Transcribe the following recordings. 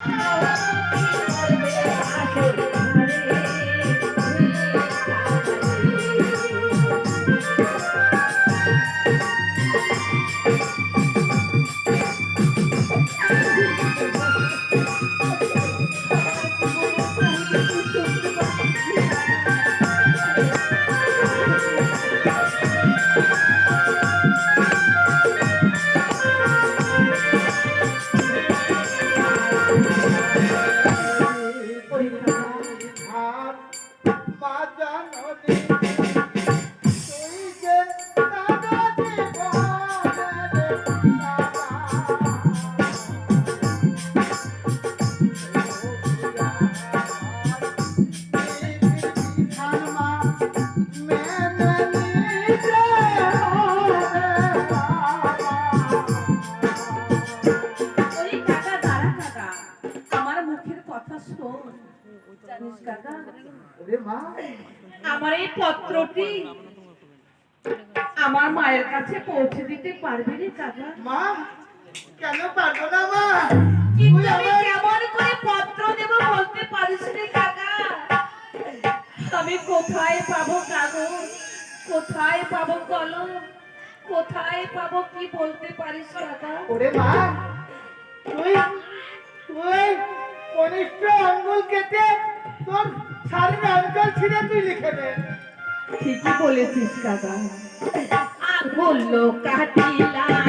আর আমার এই পত্রটি আমার মায়ের কাছে পৌঁছে দিতে পারবি রে কাকা মা কেন পারব না মা? কিন্তু আমি কেমন করে পত্র দেব বলতে পারিস রে কাকা আমি কোথায় পাবো কাগজ? কোথায় পাবো কলম? কোথায় পাবো কি বলতে পারিস কাকা ওরে মা তুই তুই কনিষ্ঠ আঙ্গুল কেটে তোর শাড়ির আঙ্গুল ছিঁড়ে তুই লিখে দে। ঠিকই বলেছিস কাকা বলল, কাটিলাম।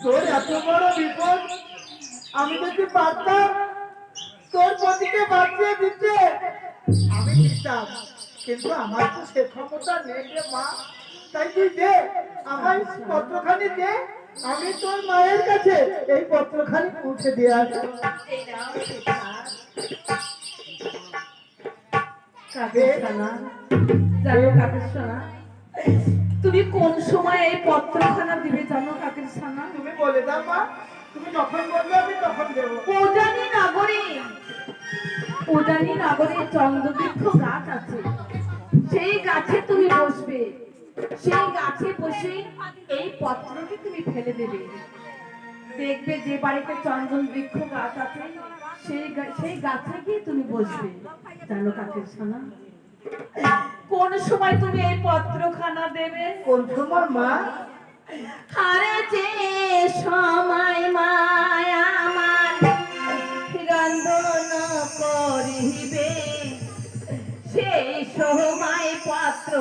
তোর এত বড় বিপদ, আমি যদি পারতাম, তোর পতিকে বাঁচিয়ে দিতে। আমি কিন্তু আমার তো সে নেই রে মা। তাই তুই দে আমার পত্রখানি দে, আমি তোর মায়ের কাছে এই পত্রখানি পৌঁছে দিয়ে আসব। তুমি কোন সময় এই পত্রখানা দিবে জানো কাকের সোনা তুমি বলে দাও মা। তুমি যখন বলবে আমি তখন দেবো। উজানি নগরে। উজানি নগরে চন্দ্রবৃক্ষ গাছ আছে। সেই গাছে তুমি বসবে। সেই গাছে বসে এই পত্রটি তুমি ফেলে দেবে। দেখবে যে বাড়িতে চন্দন বৃক্ষ গাছ আছে সেই সেই গাছে গিয়ে তুমি বসবে? জানো কাকের সোনা কোন সময় তুমি এই পত্রখানা দেবে? কোন সময় মা? আরে যে সময় মায়া আমার রন্ধন করিবে সেই সময় পত্র